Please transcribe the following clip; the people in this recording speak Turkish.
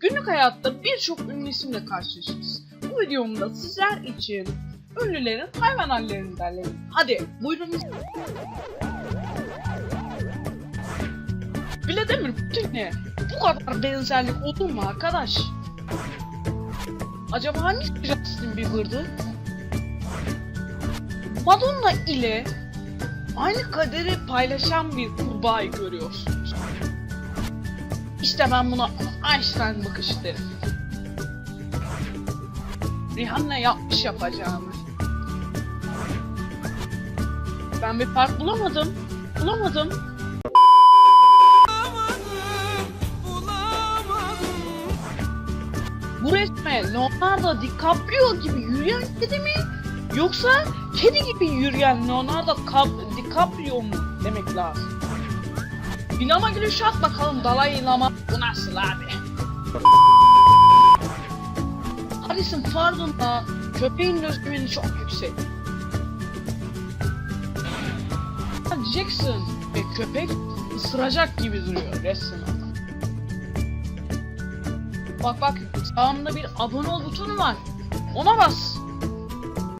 Günlük hayatta birçok ünlü isimle karşılaşırız. Bu videomda sizler için ünlülerin hayvan hallerini derledim. Hadi buyurun. Vladimir Putin'e bu kadar benzerlik olur mu arkadaş? Acaba hangisi Justin Bieber'dı? Madonna ile aynı kaderi paylaşan bir kurbağayı görüyorsunuz. İşte ben buna Einstein bakışı derim. Rihanna yapmış yapacağını. Ben bir fark bulamadım. Bulamadım. Bu resme Leonardo DiCaprio gibi yürüyen kedi mi? Yoksa kedi gibi yürüyen Leonardo Cap- DiCaprio mu demek lazım? Bir lama gülüşü at bakalım Dalai Lama bu nasıl abi? Harrison Ford'un köpeğin özgüveni çok yüksek. Jackson ve köpek ısıracak gibi duruyor resmen. Bak bak sağımda bir abone ol butonu var. Ona bas.